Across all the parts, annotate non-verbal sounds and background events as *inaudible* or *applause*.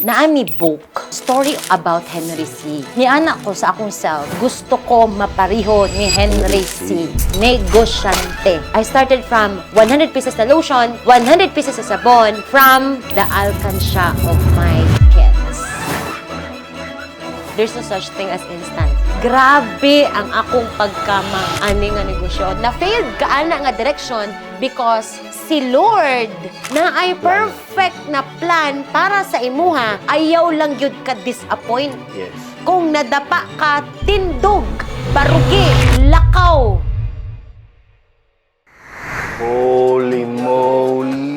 Naami book, story about Henry C. Ni anak ko sa akong self, gusto ko mapariho ni Henry C. Negosyante. I started from 100 pieces na lotion, 100 pieces sa sabon, from the alkansya of my kids. There's no such thing as instant. Grabe ang akong pagkamang ani nga negosyo. Na-failed kaana nga direction because si Lord na ay perfect na plan para sa imuha, ayaw lang yun ka-disappoint. Yes. Kung nadapa ka, tindog, barugi, lakaw. Holy moly!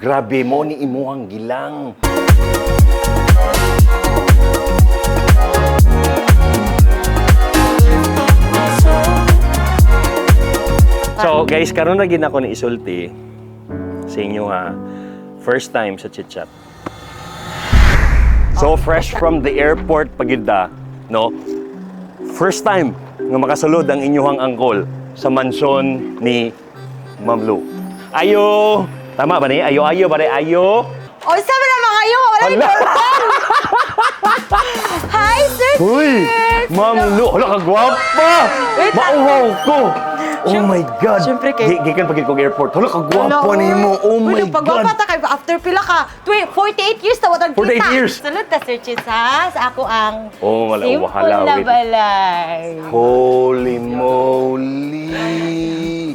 Grabe mo ni imuhang gilang. Guys, karon na gid ako ni isulti sa inyo ha. First time sa chit-chat. So fresh from the airport pagida, no? First time nga makasulod ang inyong angkol sa mansyon ni Ma'am Lou. Ayo! Tama ba ni? Ayo, ayo ba ni? Ayo! O, sabi na mga kayo, wala Hala! *laughs* Hi, sir! Uy! Ma'am Lou! Hala ka gwapa! Wait lang. Mauwaw ko! Oh my God! siyempre kay- Gi- Gikan pagid kong airport. Hala ka gwapa Wala, ni mo! Oh my Uy, pagwapa God! ta kay after pila ka. Twi, 48 years na watag 48 kita. years. Salud ta Sir ha. Sa ako ang Oh, wala, simple wahala, na wait. balay. Holy moly!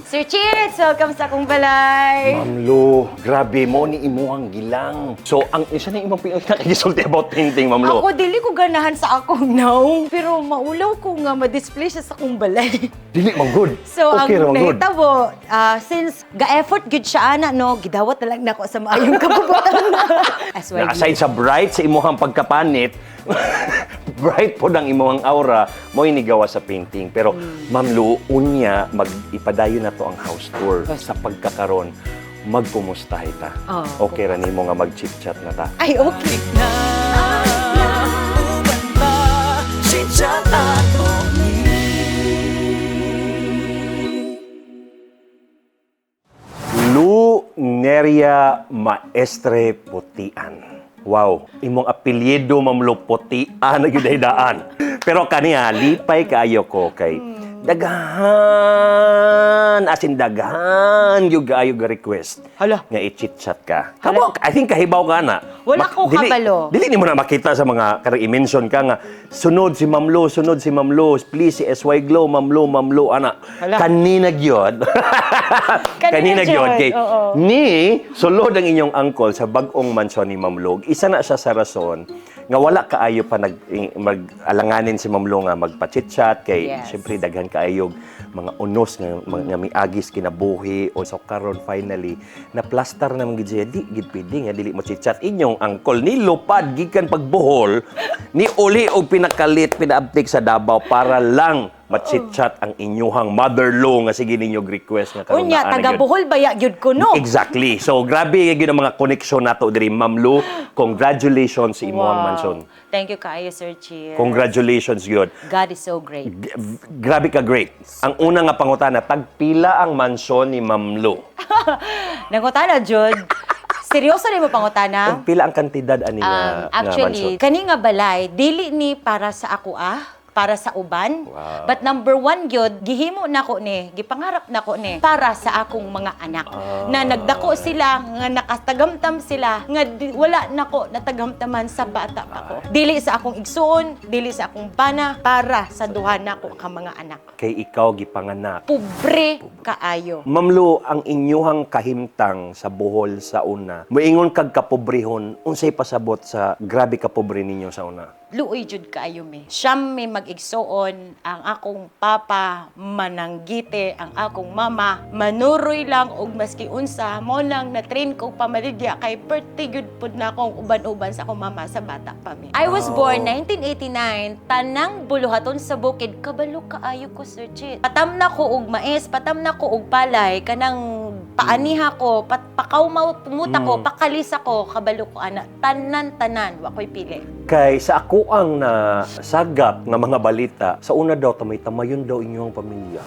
Sir Chits, welcome sa akong balay. Ma'am Lo, grabe mo ni imuhang gilang. So, ang isa na imong pinakagisulti *laughs* about painting, Ma'am Lo. Ako dili ko ganahan sa akong naong, pero maulaw ko nga ma-display siya sa akong balay. *laughs* Dili mang good. So okay, ang good. nahitabo, ah, since ga-effort gud siya ana no, gidawat na lang nako sa maayong *laughs* kabubutan. As well. Na aside sa bright sa imuhang pagkapanit, bright po ang imuhang aura, mo inigawa sa painting. Pero, Hmm. Ma'am Lo, unya, mag ipadayon na to ang house tour sa pagkakaron magkumustahay ta. Oh. Okay ra nimo nga mag-chit-chat na ta. Ay, okay. Lu Neria Maestre Putian. Wow, imong apelyido mamlo Putian na gyud daan. Pero kaniya lipay kaayo ko kay daghan asin daghan yung ayo ga request Hala. nga i-chit chat ka. Kamo, I think kahibaw ka na. Wala ko dili, kabalo. Dili ni mo na makita sa mga karang i-mention ka nga sunod si Ma'am Lo, sunod si Ma'am Lo, please si SY Glow, Ma'am Lo, Ma'am Lo, ana. Hala. Kanina gyud. *laughs* Kanina gyud gyud, kay oo. ni sulod ang inyong angkol sa bag-ong mansyon ni Ma'am Lo. Isa na siya sa rason nga wala kaayo pa nag mag-alanganin si Ma'am Lo nga magpa-chit-chat kay Yes. syempre daghan kaayog mga unos nga, mga, nga miagis kinabuhi o so karon finally na plaster na mga gid di gid pwede nga dili mo chit-chat inyong angkol ni lupad gikan pagbuhol ni uli og pinakalit pinaabtik sa Davao para lang ma-chit-chat ang inyuhang mother-law nga sige ninyo request nga karon Unya, taga gyud. Bohol baya gyud ko no. Exactly. So, grabe yung mga koneksyon nato diri Ma'am Lu. Congratulations sa imuhang mansyon. Thank you kaayo, Sir Chits. Congratulations yun. God is so great. G- grabe ka great. Ang una nga pangutana, tagpila ang mansyon ni Ma'am Lu. *laughs* Nangutana, Jud. Seryoso rin mo pangutana? Tagpila ang kantidad ani nga, Um, nga actually, kani nga balay, dili ni para sa ako ah, para sa uban. Wow. But number one gyud, gihimo nako ni, gipangarap nako ni para sa akong mga anak. Ah. Na nagdako sila, nga nakastagamtam sila, nga di, wala nako natagamtaman sa bata pa ko. Dili sa akong igsuon, dili sa akong bana, para sa duha nako ka mga anak. Kay ikaw gipanganak. Pobre kaayo. Ma'am Lu, ang inyuhang kahimtang sa buhol sa una, moingon kag kapobrehon, unsay pasabot sa grabe kapobre ninyo sa una? Luoy jud kaayo mi. Siyam may mag-igsuon ang akong papa mananggite ang akong mama manuroy lang og maski unsa mo nang na-train ko pamaligya kay perti gyud pud na akong uban-uban sa akong mama sa bata pa mi. I was born 1989 tanang buluhaton sa bukid kabalo kaayo ko Sir Chit. Patam na ko og mais, patam na ko og palay kanang paaniha ko, pat pakaw pumuta ko, Mm. pakalis ako, kabalo ko ana tanan-tanan wa koy pili. Kay sa ako ang na sagap nga mga balita sa una daw tamay tamayon daw inyong pamilya.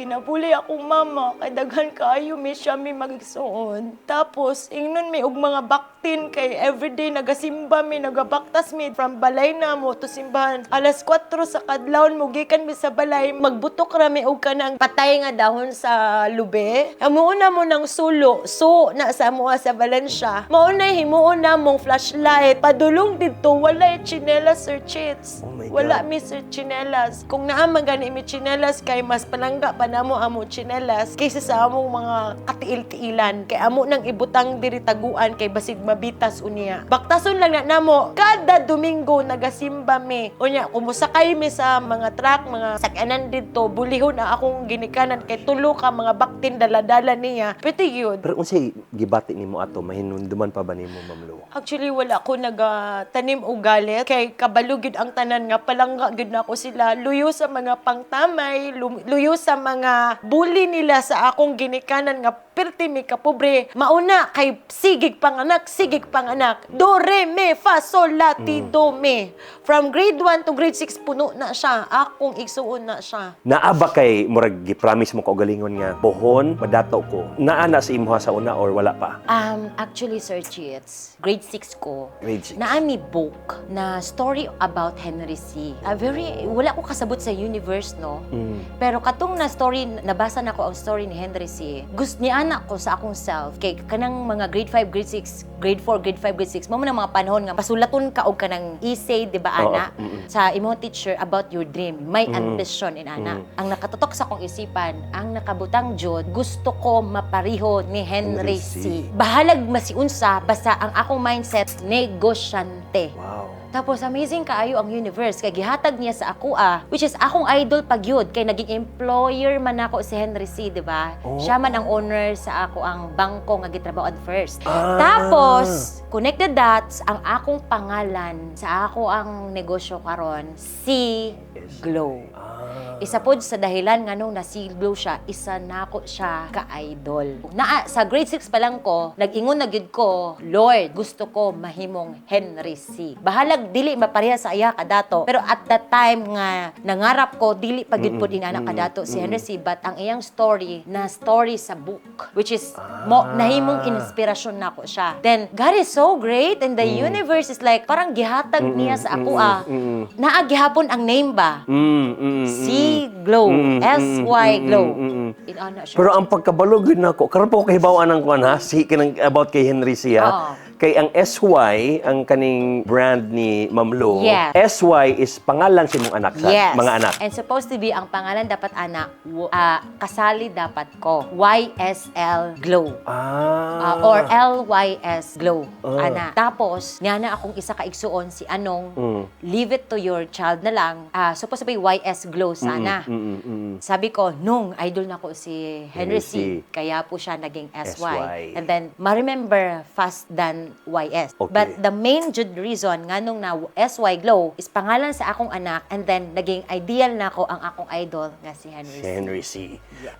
Kinapuli akong mama, kay daghan kaayo mi siya mi magigsuon. Tapos, ingnon mi og mga baktin kay everyday nagasimba mi, nagabaktas mi from balay na mo to simbahan. Alas 4 sa kadlawon mo gikan mi sa balay, magbutok ra mi og kanang patay nga dahon sa lube. Amuuna mo ng sulo, so na sa mua sa Valencia. Maunay himuon na mong flashlight, padulong dito walay chinelas sir chits. Oh. Wala mi sir chinelas. Kung naaman gani mi chinelas kay mas palangga pa namo amo chinelas kaysa sa among mga katiil-tiilan. Kay amo nang ibutang diri taguan kay basig mabitas unya. Baktason lang na namo kada Domingo nagasimba mi. Unya kumusakay mi sa mga truck, mga sakyanan dito, bulihon na akong ginikanan kay tulo ka mga baktin dala-dala niya. Pwede yun. Pero unsay gibati nimo ato mahinunduman pa ba nimo Ma'am Lu? Actually, wala ko nagatanim o galit. Kay kabalo gyud ang tanan nga palangga gyud na ako sila. Luyo sa mga pangtamay, lu- luyo sa mga bully nila sa akong ginikanan nga perti mi ka pobre. Mauna kay sigig panganak, sigig panganak. Do, re, me, fa, sol, la, ti, do, me. From grade 1 to grade 6 puno na siya. Akong igsuon na siya. Naaba kay murag gi-promise mo ko galingon nga pohon madato ko. Naa na sa imuha sa una or wala pa? Um, actually, Sir Chits, grade 6 ko, Grade six. naami book na story about Henry C. A very, wala ko kasabot sa universe, no? Mm. Pero katong na story, nabasa na ko ang story ni Henry C. Gusto ni anak ko sa akong self, kay kanang mga grade 5, grade 6, grade 4, grade 5, grade 6, mo ang mga panahon nga pasulaton ka og kanang essay, di ba, Oo, ana? mm-mm. Sa imong teacher about your dream, may ambition in ana. Ang nakatutok sa akong isipan, ang nakabutang jud, gusto ko mapariho ni Henry Henry C. C. Bahalag masiunsa, basta ang akong mindset, negosyante. Wow. Tapos amazing kaayo ang universe kay gihatag niya sa ako ah which is akong idol pag yun kay naging employer man ako si Henry C, di ba? Oh. Siya man ang owner sa ako ang bangko nga gitrabaho at first. Ah. Tapos connected dots ang akong pangalan sa ako ang negosyo karon si. Glow. Ah. Isa pod sa dahilan nga nung nasiglo siya, isa nako siya ka-idol. Naa, sa grade 6 pa lang ko, nag-ingon na gyud ko, Lord, gusto ko mahimong Henry C. Bahalag dili mapareha sa iya kadato. Pero at that time nga nangarap ko dili pa gyud pod inanak kadato si Henry C. But ang iyang story na story sa book which is mo nahimong inspirasyon nako siya. Then God is so great and the universe is like parang gihatag niya sa ako ah. mm, Naa gihapon ang name ba? Mm, mm, mm, C Glow. Mm, mm, S-Y mm, Glow. mm. Inana siya. Pero ang pagkabalog yun ako, karon po ko kahibawaan ng kuan ha, si about kay Henry siya. Oo. Kay ang SY, ang kaning brand ni Ma'am Lo, Yes. SY is pangalan sa imong anak sa yes. mga anak. And supposed to be, ang pangalan dapat anak, w- ah, kasali dapat ko. YSL Glow. Ah. Ah, or LYS Glow. Ah. Ana. Tapos, nga na akong isa ka igsuon si Anong, Mm. leave it to your child na lang. Ah, supposed to be YS Glow sana. Mm, mm, mm. Sabi ko, nung idol na ko si Henry Henry C. C. Kaya po siya naging SY. SY. And then, ma-remember fast than YS. Okay. But the main jud reason nga nung na SY Glow is pangalan sa akong anak and then naging ideal na ko ang akong idol nga si Henry Si C. Henry C.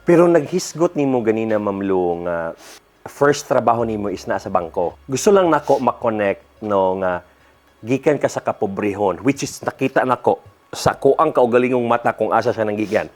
Pero naghisgot nimo ganina Ma'am Lo nga first trabaho nimo is na sa bangko. Gusto lang nako ma-connect no nga gikan ka sa kapobrehon which is nakita nako sa kuang kaugalingong mata kung asa siya nanggigan.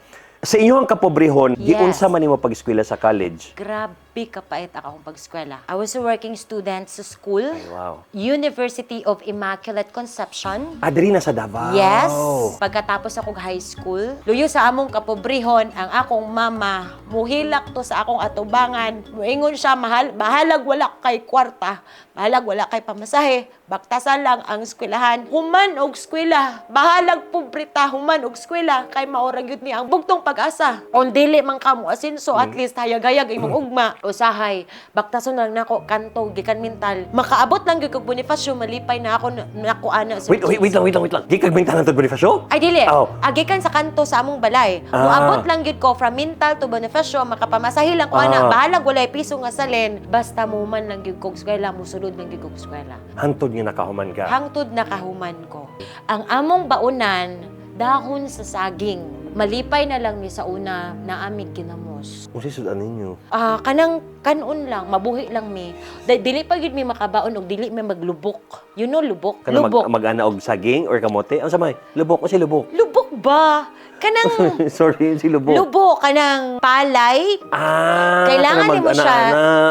Sa inyong kapobrehon, Yes. giunsa man nimo pag-eskwela sa college? Grabe kapait ako akong pag-eskwela. I was a working student sa school. Ay, wow. University of Immaculate Conception. Ah, diri na sa Davao. Yes. Pagkatapos ako high school, luyo sa among kapobrihon, ang akong mama, muhilak to sa akong atubangan. Muingon siya, mahal, bahalag wala kay kwarta, bahalag wala kay pamasahe, baktasan lang ang eskwelahan. Human og eskwela, bahalag pobrita, human og eskwela, kay maorag yun ni ang bugtong pag-asa. Kung dili man ka mo asinso, at least hayag-hayag imong ugma. *laughs* Usahay, baktason lang nako kanto, gikan mental. Makaabot lang gyud kog Bonifacio, malipay na ako na, nako ana. Wait, wait, wait lang, wait lang, wait lang. Di kag bentanan to Bonifacio? ay, dili. Oh. Agikan sa kanto sa among balay. Ah. Muabot lang gyud ko from Mintal to Bonifacio, makapamasahi lang ko Ah. ana. Bahalag walay piso nga salin. Basta muman lang gyud kog eskwela, musulod lang gyud kog eskwela. Hantod nga nakahuman ka. Hangtod nakahuman ko. Ang among baunan, dahon sa saging. malipay na lang mi sa una na amig ginamos. Kung sisudan ninyo. Ah, kanang kanon lang, mabuhi lang mi. Dili pa gid mi makabaon og dili mi maglubok. You know lubok? Kana mag, lubok. mag-ana og saging or kamote? Ang samay, lubok o si lubok? lubok ba? Kanang *laughs* Sorry, si lubok. lubok kanang palay. Ah, Kailangan ni mo siya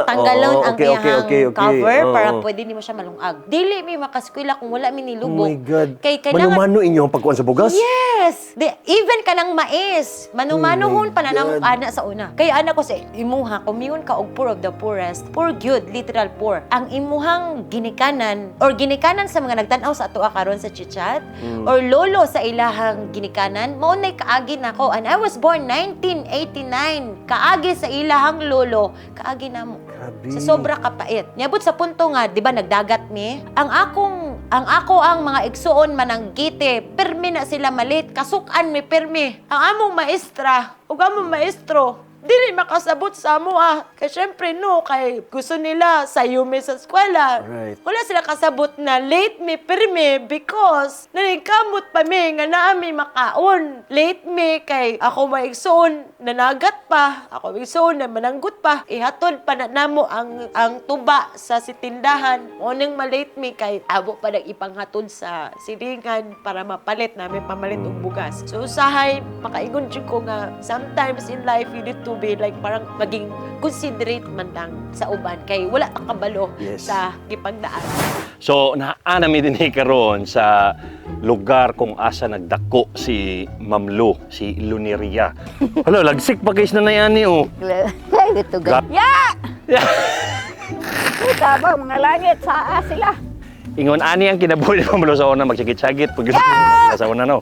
tanggalon ang okay, okay, iyang okay, okay. cover para pwede ni mo siya malungag. Dili mi makaskwela kung wala mi Oh nilubok. my God. Kay kailangan Mano-mano inyo ang pagkuhan sa bugas? Yes! Di, even ka ng mais. Oh Mano-manuhon my pa na ng God. ana sa una. Kaya anak ko sa imuha, kumingon ka og poor of the poorest. Poor good, literal poor. Ang imuhang ginikanan or ginikanan sa mga nagtanaw sa ato karon sa chichat Mm. or lolo sa ilahang ginikanan, mao kaagi nako. And I was born 1989. Kaagi sa ilahang lolo, kaagi namo. Grabe. Sa sobra kapait. Nyabot sa punto nga, 'di ba nagdagat mi? Ang akong ang ako ang mga igsuon mananggite, permi na sila malit, kasukan mi permi. Ang among maestra, ug among maestro, dili makasabot sa amo ah. Kay syempre no, kay gusto nila sa mi sa eskwela. Right. Wala sila kasabot na late me permi because naningkamot pa mi nga naami makaon. Late me kay ako maigsoon nanagat pa, ako maigsoon na mananggut pa. Ihatod pa na namo ang ang tuba sa sitindahan. Unang malate me kay abo pa nag ipanghatod sa silingan para mapalit namin pamalit og bugas. So usahay makaingon jud ko nga sometimes in life you need to be like parang maging considerate man lang sa uban kay wala ka kabalo Yes. sa gipagdaan. So, naana mi din karon sa lugar kung asa nagdako si Mamlo, si Luneria. *laughs* Hello, lagsik pa guys na nayani oh. Ito Gra- Ya! Ito *laughs* ba, mga langit, saa sila. Ingon ani ang kinabuhi ni Mamlo sa una magsagit-sagit pag *laughs* sa una no.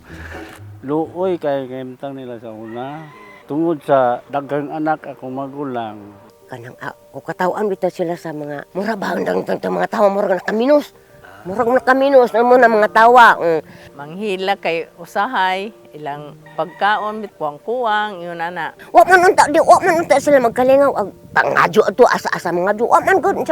Luoy kay kayemtang nila sa una. Tungod sa daghang anak akong magulang. Kanang ah, ko katawan bitaw sila sa mga mura ba ang mga tawa mura na kaminos. Mura na kaminos na mo na mga tawa. Mm. manghila kay usahay ilang pagkaon bit kuwang-kuwang yun ana Wa man unta di wa man unta sila magkalingaw ag pangadyo ato asa-asa mga dyo. Wa man gud.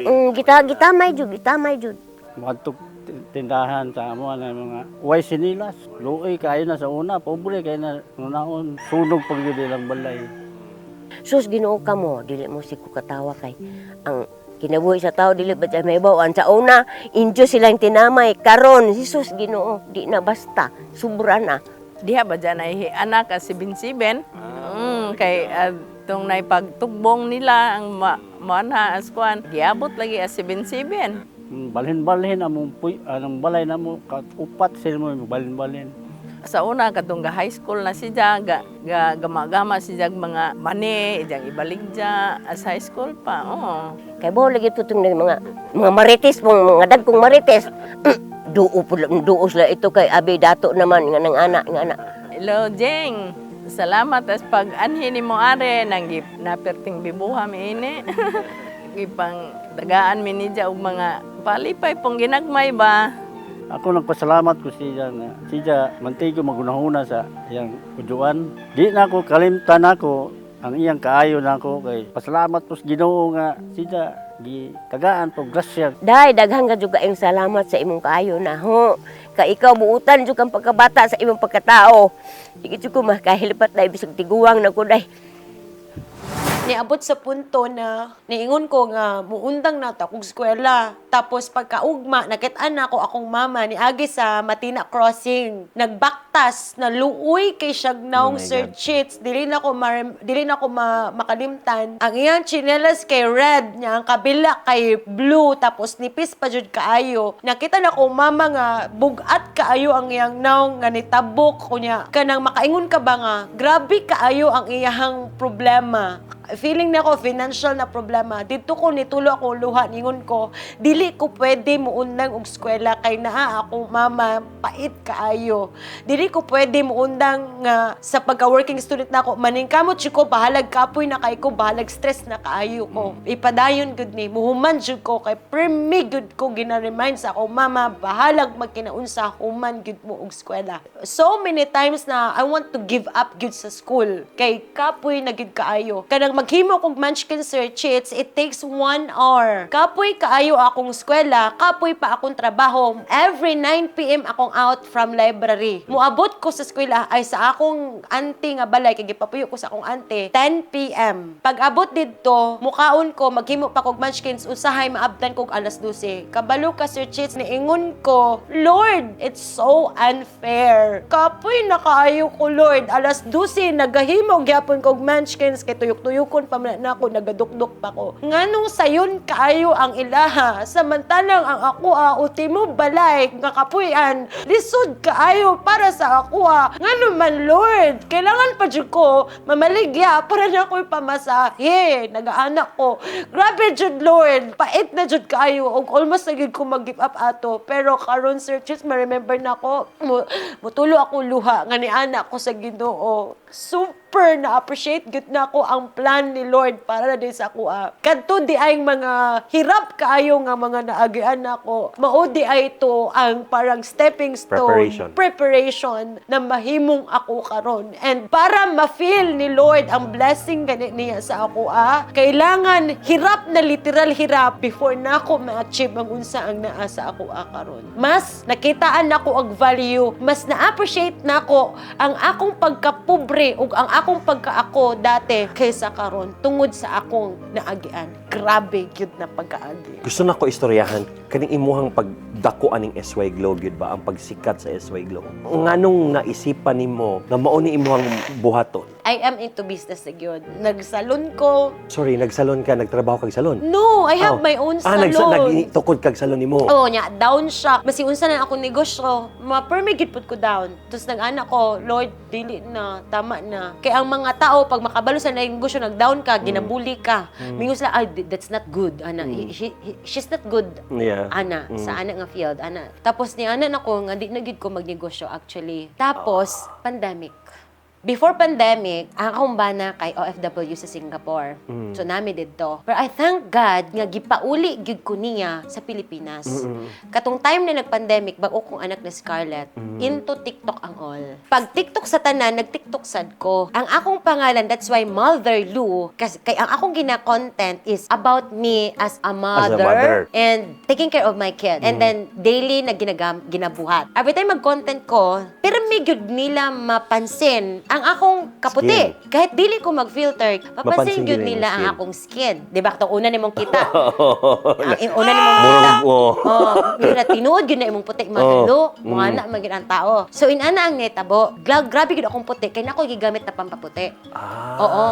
Mm, gita gita may jud, gita may jud. Matuk tindahan sa amo na mga way sinilas. Luoy kayo na sa una, pobre kayo na nunaon. Sunog pag yun ilang balay. Sus Ginoo ka mo, dili mo si ko katawa kay ang kinabuhi sa tao dili ba may bawaan sa una injo silang tinamay karon si sus Ginoo di na basta sobra na diha ba dyan ay anak as sibin-sibin mm, kay uh, tong naipagtugbong nila ang ma maanha as kuan giabot lagi as sibin-sibin Mm, Balhin-balhin among puy, anong balay na mo, upat sila mo, balhin-balhin. sa una katong ga high school na siya ga, ga gama-gama siya mga mani ijang ibaligja as high school pa oh Kay bawo lagi tutong ng mga mga marites mong mga dagkong marites. *clears throat* Duo po duo sila ito kay abi dato naman nga nang anak nga anak. Hello, Jeng. Salamat as pag anhi ni mo are nang gip naperting bibuha mi ini. *laughs* Gipang dagaan mi ni og mga palipay pong ginagmay ba. Ako nagpasalamat ko siya nga siya mantigo magunahuna sa iyang ujuan. Di na ako kalimtan ako ang iyang kaayo na ako kay pasalamat po sa Ginoo nga siya gi tagaan po grasya Dai daghang ka juga ang salamat sa imong kaayo na ho. Kay ikaw buutan jud kang pagkabata sa imong pagkatao. Di ko makahilipat dai bisag tiguwang na ko dai. Niabot sa punto na niingon ko nga muundang na ta kog eskwela. Tapos pagkaugma nakit-an na ko akong mama ni agi sa Matina Crossing. Nagbaktas na luoy kay Oh Siagnaong my Sir. Chits. Dili na ko marem- dili na ko ma- makalimtan. Ang iyang chinelas kay red niya ang kabila kay blue tapos nipis pa jud kaayo. Nakita na ko mama nga bugat kaayo ang iyang naong nga nitabok. Kunya kanang makaingon ka ba nga grabe kaayo ang iyang problema feeling na ko financial na problema. Dito ko nitulo ako luha ningon ko. Dili ko pwede muundang og eskwela kay naa akong mama pait kaayo. Dili ko pwede muundang nga sa pagka working student na ako maningkamot jud ko bahalag kapoy na kay ko bahalag stress na kaayo ko. Ipadayon gud ni muhuman jud ko kay premi gud ko gina-remind sa akong mama bahalag magkinaunsa human gud mo og eskwela. So many times na I want to give up gud sa school. Kay kapoy na gud kaayo. Kanang maghimo kog munchkin sir cheats, it takes one hour. Kapoy kaayo akong eskwela, kapoy pa akong trabaho. Every 9 p.m. akong out from library. Muabot ko sa eskwela ay sa akong auntie nga balay, kay gipapuyo ko sa akong auntie, 10 p.m. Pag abot didto, mukaon ko, maghimo pa kog munchkins, usahay maabtan kog alas 12. Kabalo ka sir cheats, niingon ko, Lord, it's so unfair. Kapoy na kaayo ko, Lord. Alas 12, nagahimo gyapon kog munchkins, kay tuyok-tuyokon pa man na ako, nagadukdok pa ko. Nganong sayon kaayo ang ilaha, samantalang ang ako ah, ultimo balay, nga kapuyan, lisod kaayo para sa ako ah. Ngano man, Lord, kailangan pa dyan ko mamaligya para na ako'y pamasahe. Nagaanak ko. Grabe jud Lord, pait na jud kaayo og almost na ko mag-give up ato. Pero karon sir, just ma-remember na ako, mutulo ako luha nga ni anak ko sa Ginoo. Super na-appreciate gud na ako ang plan ni Lord para na din sa ako. ah. Kadto di ay mga hirap kaayo nga mga naagian nako. Mao di ay to ang parang stepping stone Preparation. preparation na mahimong ako karon. And para ma-feel ni Lord ang blessing gani niya sa ako ah, kailangan hirap na literal hirap before na ako ma-achieve ang unsa ang naa sa ako ah karon. Mas nakitaan nako ang value, mas na-appreciate nako ang akong pagkapobre ug ang akong pagkaako dati kaysa karon tungod sa akong naagian. Grabe gyud na pagkaagi. Gusto na ko istoryahan kaning imuhang pagdako aning SY Glow gyud ba ang pagsikat sa SY Glow. Nganong naisipan nimo nga mao ni imuhang buhaton? I am into business na gyud. Nagsalon ko, Sorry, nagsalon ka, nagtrabaho kag salon. No, I have Oh. my own Ah, salon. nagsa- nagtukod kag salon nimo. Oo, nya, down siya. Masiunsa na akong negosyo. Ma-permigit pud ko down. Tapos nag-anak ko, Lord, dili na, tama na. Kaya ang mga tao, pag makabalo sa negosyo, nag-down ka, ginabuli ka. Mingon sila, ay, that's not good, ana. He- he- she's not good, Yeah. ana, sa ana nga field, ana. Tapos ni ana nako nga di na gid ko magnegosyo actually. Tapos pandemic. Before pandemic, ang akong bana kay OFW sa Singapore. So nami didto. Pero I thank God nga gipauli gyud ko niya sa Pilipinas. Katong time na nag-pandemic, bago kong anak na Scarlett, into TikTok ang all. Pag TikTok sa tanan, nag-TikTok sad ko. Ang akong pangalan, that's why Mother Lou, kasi kay ang akong gina-content is about me as a mother, mother. and taking care of my kid. And then, daily na ginagam, ginabuhat. Every time mag-content ko, pero may good nila mapansin ang akong kaputi. Kahit dili ko mag-filter, mapansin good nila yung nila ang skin. akong skin. Di ba? Ito, una nimong kita. *laughs* ang ang una nimong kita. Murag *laughs* oh. Yun na, tinuod yun na imong puti, mahalo, mga mm. na, magin ang tao. So, inana ang netabo, gra- grabe gid akong puti, kaya nako gigamit na pampaputi. Ah. Oo.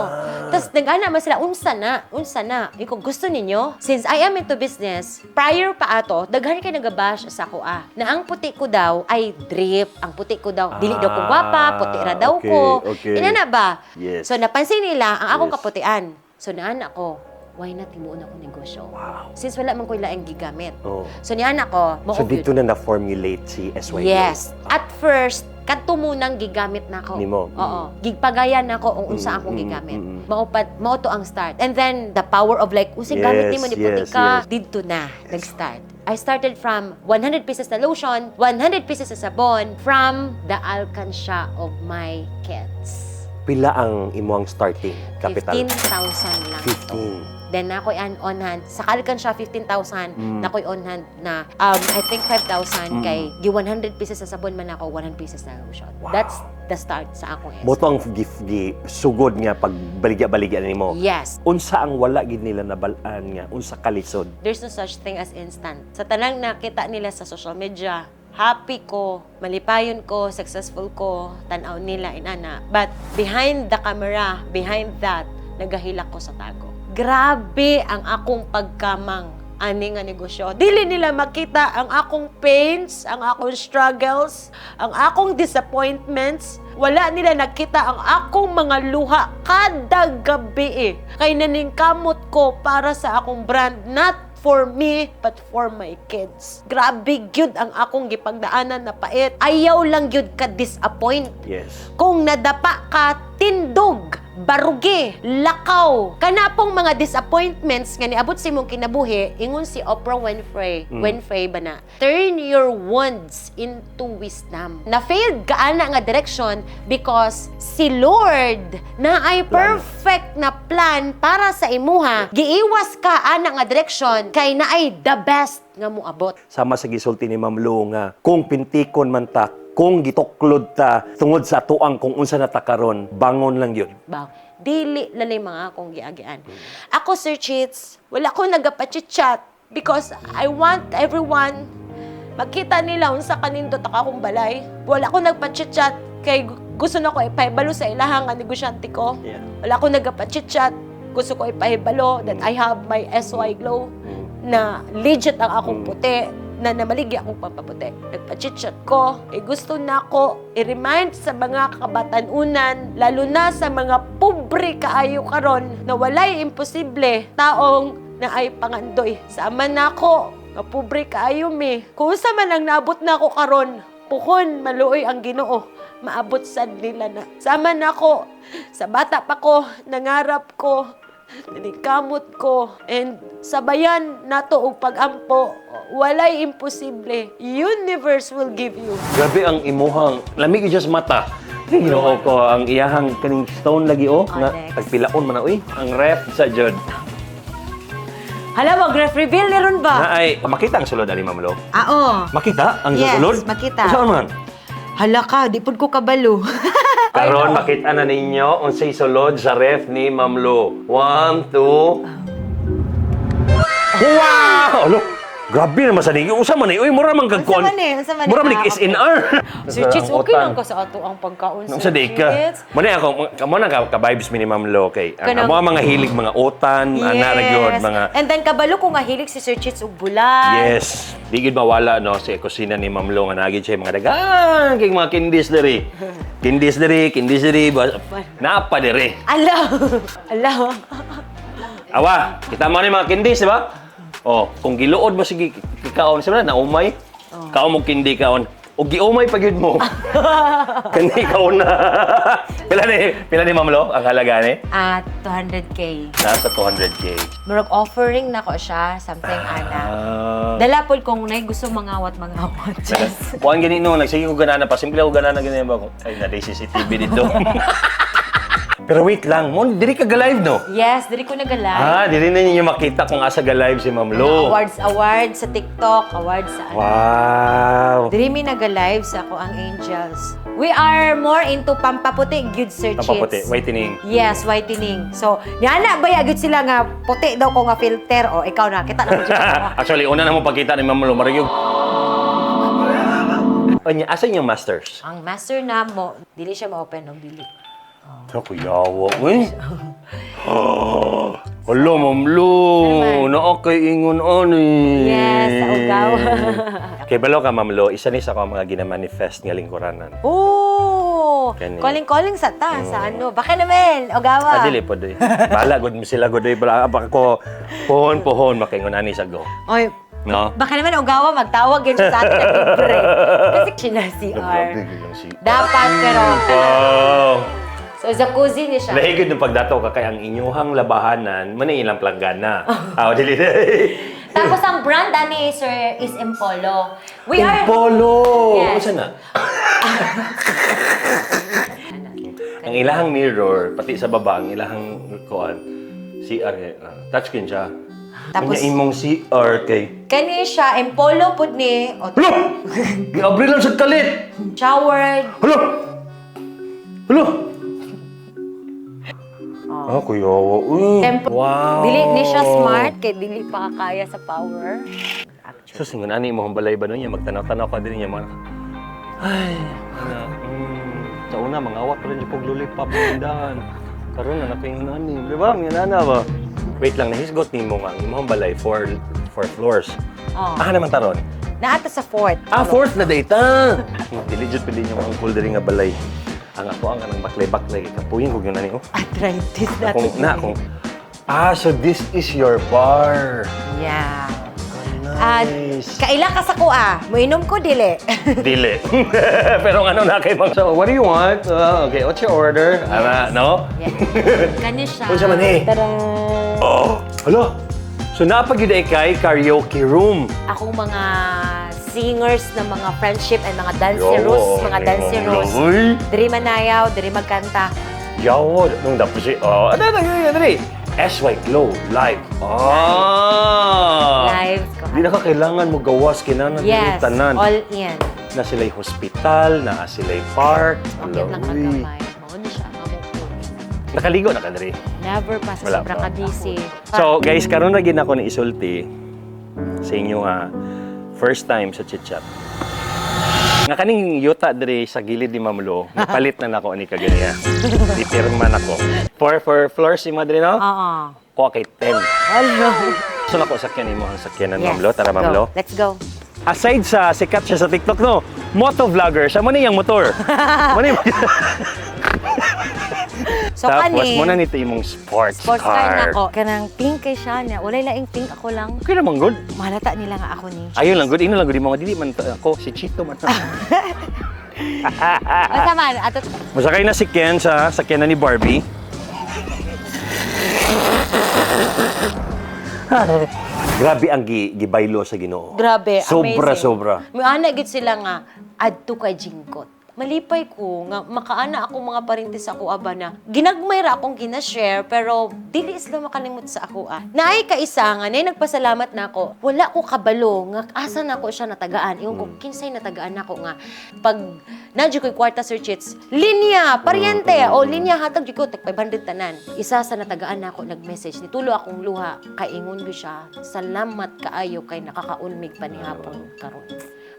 Tapos nag-ana man sila, unsa na, unsa na. Iko, gusto ninyo? Since I am into business, prior pa ato, daghan kay nagabash sa ako ah, na ang puti ko daw ay drip. Ang puti ko daw, dili daw ko gwapa, puti ra daw okay, ko. Okay. Inana ba? Yes. So napansin nila ang akong Yes. kaputian. So naana ko, why not timuon ako negosyo? Wow. Since wala man ko ilaing gigamit. Oh. So niana ko, mo So dito na na-formulate si SY Glow. Yes. At first, kadto munang gigamit na ako. Nimo. Oo. Gigpagayan na ako kung unsa Mm, akong mm, gigamit. mm, mm. Mao pa mao to ang start. And then the power of like usig gamit Yes, nimo ni yes, ka yes. didto na nag-start. I started from 100 pieces na lotion, 100 pieces na sabon from the alkansya of my kids. Pila ang imuhang starting capital? 15,000 lang ito. 15. Then nako'y an on hand. Sa kalkan siya 15,000, Mm. nako'y on hand na um, I think 5,000 Mm. kay gi 100 pieces sa sabon man ako, 100 pieces na lotion. Wow. That's the start sa akong Mo to ang gift gi sugod nga pag baligya-baligya nimo. Yes. Unsa ang wala gid nila nabalaan nga unsa kalisod? There's no such thing as instant. Sa tanang nakita nila sa social media, happy ko, malipayon ko, successful ko, tanaw nila, inana. But behind the camera, behind that, nagahilak ko sa tago. Grabe ang akong pagkamang ani nga negosyo. Dili nila makita ang akong pains, ang akong struggles, ang akong disappointments. Wala nila nakita ang akong mga luha kada gabi eh. Kay naningkamot ko para sa akong brand, not for me, but for my kids. Grabe gyud ang akong gipagdaanan na pait. Ayaw lang gyud ka disappoint. Yes. Kung nadapa ka, tindog barugi, lakaw, kana pong mga disappointments nga niabot si mong kinabuhi, ingon si Oprah Winfrey, Winfrey ba na, turn your wounds into wisdom. Na-failed ka ana nga direction because si Lord na ay perfect na plan para sa imuha, giiwas ka ana nga direction kay na ay the best nga mo abot. Sama sa gisulti ni Ma'am Lo nga, kung pintikon man ta, kung gituklod ta, tungod sa tuang kung unsa na ta karon, bangon lang yun. Baw. Dili lalay mga akong giagian. Ako, Sir Cheats, wala ko nagapachit-chat because I want everyone makita nila unsa kanindot ako akong balay. Wala ko nagpachit-chat kay gu- gusto na ko ipahibalo sa ilahang nga negosyante ko. Yeah. Wala ko nagapachit-chat. Gusto ko ipahibalo that I have my SY glow na legit ang akong puti na namaligya akong pampaputi. Nagpa-chit-chat ko, eh gusto na ako i-remind sa mga kabatanunan, lalo na sa mga pobre kaayo karon na walay imposible taong na ay pangandoy. Sama na ako, nga pobre kaayo mi. Kung sa man ang naabot na ako karon, puhon maluoy ang Ginoo maabot sa nila na. Sama na ako. Sa bata pa ko, nangarap ko, nanikamot ko, and sabayan nato og pag-ampo. Walay imposible. Universe will give you. Grabe ang imuhang, lamig just mata. Ginoo ko ang iyahang kaning stone lagi oh, nga next. tagpilaon man na uy, ang ref sa jud. Hala, mag-ref reveal ni ron ba? Na ay makita ang sulod ali Ma'am Lo. Ah, oo. Makita ang Yes, sulod? makita. Saan man? Hala ka, di pud ko kabalo. *laughs* Karon makita na ninyo unsay sulod sa ref ni Ma'am Lo. One, two. Wow! Alo, grabe naman sa nigi. Usa man ni, uy, mura man kag Unsa man ni? Unsa man ni? Mura man ni Ah, SNR. Sir Chits, okay lang ka sa ato ang pagkaon, Nung Sir sa ka. Muna ako, kamo na ka, ka-vibes mi ni Ma'am Lo kay. Ang Kanang- amo ang mga hilig mga utan, ana ra gyud mga And then kabalo ko nga hilig si Sir Chits og bulan. Yes. Di gid mawala no sa kusina ni Ma'am Lo nga nagid siya mga dagang kay mga kindis diri. *laughs* Kindis diri, kindis diri, napa diri. Ala. *laughs* Ala. Awa, kita mo ni mga kindis, di ba? Oh, kung giluod mo sige kikaon sa na umay. Kaon mo kindi kaon. O giumay pa gyud mo. *laughs* Kani kaon na. *laughs* pila ni pila ni Ma'am Lo ang halaga ni? At 200k. Nasa 200k. Murag offering na ko siya, something ana. Ah. Dala po kung nay gusto mangawat mangawat. *laughs* Kuan gani no, nagsige ko ganana pa. Simple ko ganana gani ba ko. Ay, na CCTV dito. Pero wait lang, mo diri ka ga-live no? Yes, diri ko nag-live. Ah, diri na ninyo makita kung asa ga-live si Ma'am Lo. Awards, awards sa TikTok, awards sa ano. Wow. Diri mi nag-live sa ako ang Angels. We are more into pampaputi, good Sir Chits. Pampaputi, whitening. Yes, whitening. So, yana ba yagid sila nga puti daw ko nga filter o ikaw na kita na mo siya. *laughs* Actually, una na mo pagkita ni Ma'am Lo, marigyo. *laughs* Anya, asa yung masters? ang master na mo, dili siya ma-open og dili. Ako yawa, *laughs* uy. Hala, Ma'am Lo, naa kay ingon ani. Yes, sa ugaw. *laughs* Kay balo ka, Ma'am Lo, isa ni sa ako mga ginamanifest nga lingkuranan. Oh! Kani. Calling-calling sa ta, sa ano. Baka naman, ogawa. Ah, dili po doy. Bala gud mo sila gud doy. Bala ba ko pohon pohon makingon ani sa go. Oy, No? baka naman ogawa, magtawag yun siya sa atin na libre. *laughs* Kasi siya na CR. si. Dapat, pero, Wow. So jacuzzi ni siya. Lahigod ng pagdato ka kay ang inyuhang labahanan, man ilang planggana. *laughs* Ah, dili. Tapos ang brand ani, sir, is Impolo. We are... Polo. Yes. Unsa na? *laughs* ang ilahang mirror, pati sa baba, ang ilahang kuan, CR, uh, touchscreen siya. Tapos- Tapos, imong CR kay... Kani siya, Impolo pud ni, o, Hala! Giabri lang sa kalit! showered. Hala! Hala! Ah, kuya, uy. Tempo- Wow. Dili ni siya smart, kay dili pa kakaya sa power. Actually. So, singon ani mo balay ba niya, magtanaw-tanaw ka din niya, mga... Ay, ana, mm, sa una, mga awat pa rin yung paglulipap ng tindahan. Karoon na napingon ani, di ba? Mga nana ba? Wait lang, nahisgot ni mo nga, imo balay, four, four floors. Oh. Ah, naman taron. Naata sa fort. Ah, fourth na data! Dili jud pili niyo ang cool diri nga balay. Ang ako ang kanang baklay-baklay, kapuyin ko yun ani, oh. Arthritis na Kung, na, kung... Ah, so this is your bar. Yeah. Nice. guys. Kaila ka sa kuha. Muinom ko dili. *laughs* Dili. *laughs* Pero ano na kay mga... So, what do you want? Uh, okay, what's your order? Ano, no? Kani siya. *laughs* Unsa man eh? Tara. Oh, hello. So, napagid ay kay karaoke room. Akong mga singers na mga friendship and mga danceros, mga danceros. Uy, Diri manayaw, diri magkanta. yaw. Nung dapat si... Oh, ano, ano, ano, ano, SY Glow, live. Ah! Live. Di na ka kailangan mo gawas kinanan Yes, tanan. all in. Na sila'y hospital, na sila'y park. Bakit lang kagamay? Mao ni siya. Nakaligo na ka diri. Never pa sa Wala sobrang pa. kadisi. So guys, karon na gid ako ni isulti sa inyo nga first time sa chit-chat. Nga kaning yuta diri sa gilid ni Mamlo, *laughs* napalit na nako ni kaganiya. Di pirma nako. For for floors si Madre no? Oo. Ko kay 10. Hello. So nako sakyan imo ang sakyanan Yes, Mamlo, tara let's go. Mamlo. Let's go. Aside sa sikat siya sa TikTok no, moto vlogger, siya man yung motor. *laughs* man yung *laughs* So Tapos kani, mo na nito imong sports, sports car car. na ko. Kanang pink kay siya niya. Walay laing pink ako lang. Okay naman good. Mahalata nila nga ako ni. Ayun lang good, ino lang good mo dili man ta- ako si Chito man. *laughs* Basta man, ato Masakay na si Ken sa sakyanan ni Barbie. *laughs* Grabe ang gi, gibaylo sa Ginoo. Grabe, Sobra, amazing. sobra. May ana gid sila nga adto kay jingkot. Malipay ko nga makaana ako mga parintis ako aba na ginagmay ra akong gina-share pero dili sila makalimot sa ako ah. Naay ka isa nga nay nagpasalamat na ako. Wala ko kabalo nga asa na ako siya natagaan. Ingon ko kinsay natagaan nako nga pag nadyo ko'y kwarta sir chits linya paryente o linya hatag ko tag 500 tanan. Isa sa natagaan nako nag-message nitulo akong luha kay ingon ko siya salamat kaayo kay nakakaunmig pa ni hapon karon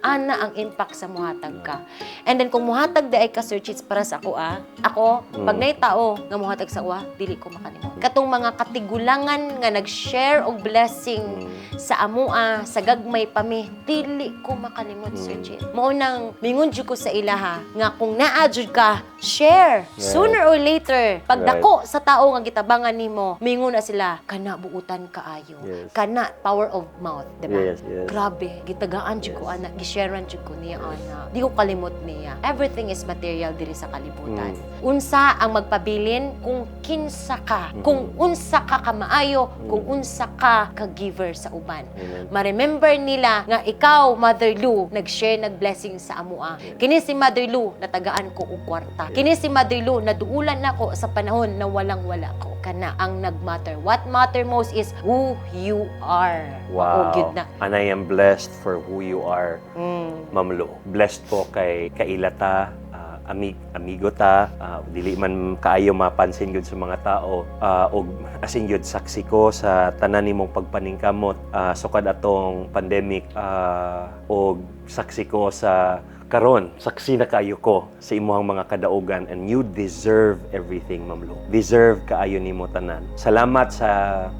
ana ang impact sa muhatag ka. And then kung muhatag di ay ka sir cheats para sa ako ah, ako pag nay tao nga muhatag sa uwa, dili ko makalimot. Katong mga katigulangan nga nag-share og blessing sa amua, sa gagmay pa mi, dili ko makalimot sir cheats. Mao nang mingon jud ko sa ilaha nga kung naa jud ka, share. Sooner or later, pag Right. dako sa tao nga gitabangan nimo, mingon na sila kana buutan kaayo. Yes. Kana power of mouth, diba? Yes, yes. Grabe, gitagaan jud ko ana, gisharean jud ko niya ana. Di ko kalimot niya. Everything is material diri sa kalibutan. Mm. Unsa ang magpabilin kung kinsa ka, kung unsa ka kamaayo, kung unsa ka ka giver sa uban. Ma-remember nila nga ikaw, Mother Lou, nag-share, nag-blessing sa amua. Kini si Mother Lou, natagaan ko og kwarta. Kini si Mother Lou, naduulan nako sa panahon na walang-wala ko. Kana ang nag-matter. What matter most is who you are. Wow. Gyud na. And I am blessed for who you are, Mm. Mamlo. Blessed po kay kailata, ah, amig amigo ta, ah, dili man kaayo mapansin gyud sa mga tao. ah, og asin gyud saksi ko sa tanan nimong pagpaningkamot ah, sukad atong pandemic ah, og saksi ko sa karon. Saksi na kayo ko sa imuhang mga kadaugan. And you deserve everything mamlo deserve kaayo nimo tanan. Salamat sa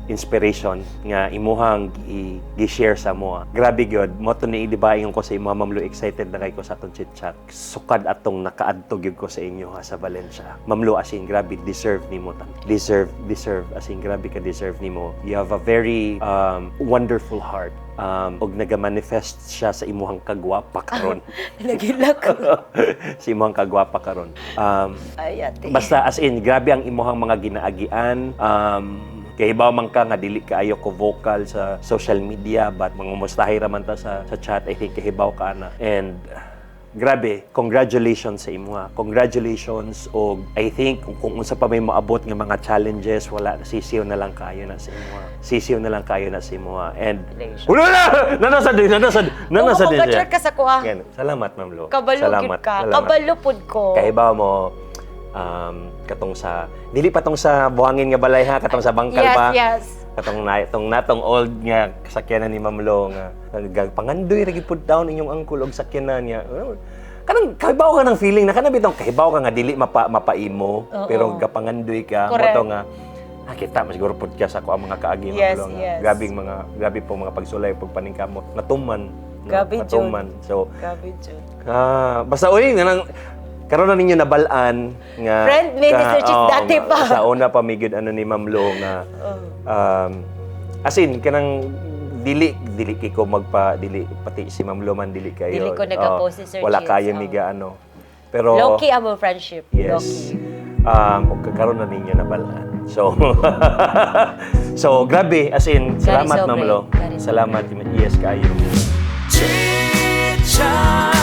inspiration nga imuhang gi- gi-share sa mo grabe gyud mo to ni diba ingon ko sa imo mamlo excited na kay ko sa atong chit chat sukad atong nakaadto gyud ko sa inyo ha, sa Valencia. Mamlo as in grabe deserve nimo tan. Deserve deserve. As in grabe ka deserve nimo. You have a very um, wonderful heart um, og nagamanifest siya sa imuhang kagwapa karon *laughs* Nagilak *laughs* si imong kagwapa karon. Um, Ay, ate. basta as in grabe ang imong mga ginaagian. Um, kay hibaw man ka nga dili kaayo ko vocal sa social media but mangumustahi ra man ta sa sa chat I think kahibaw ka na and grabe congratulations sa imo congratulations og I think kung, kung unsa pa may maabot nga mga challenges wala sisiw na lang kayo na sa imo sisiw na lang kayo na sa imo and Wala na! Nanasad din, nanasad din siya. Kung ka sa kuha, Yan. Salamat, Ma'am Lo. kabalo Salamat. ka. Salamat. Kabalo pud ko. Kahibaw mo, um, katong sa, dili pa tong sa buhangin nga balay ha, katong sa bangkal yes, pa. yes. Katong na, itong natong old nga sakyanan ni Ma'am Lo nga, nagag- pangandoy, ragi put down inyong angkol og sakyanan niya. Kanang kahibaw ka ng feeling na kanang bitong kahibaw ka nga dili mapa, mapaimo Oo. pero gapangandoy ka Correct. mo to nga ah, kita mas siguro podcast ako ang mga kaagi Ma'am Yes, nga yes. grabing mga grabe po mga pagsulay pag paningkamot natuman no? Grabe, Jud. natuman so Grabe, Jud. Ah, basta uy, nang karon na ninyo nabalaan nga Friend ni Mr. Chief oo, dati nga, pa. Sa una pa migid ano ni Ma'am Lo nga um, as in kanang dili dili kay ko magpa dili pati si Ma'am Loman dili kayo. Dili ko nagka-post ni Sir Wala Chins, kaya oh. miga ano. Pero Low-key ang friendship. Yes. Low-key. Um, ug kakaroon na ninyo na balaan. So, *laughs* so grabe, as in, salamat sobre. Ma'am Lo. Gary sobre. Salamat, yes kayo. Chit-chat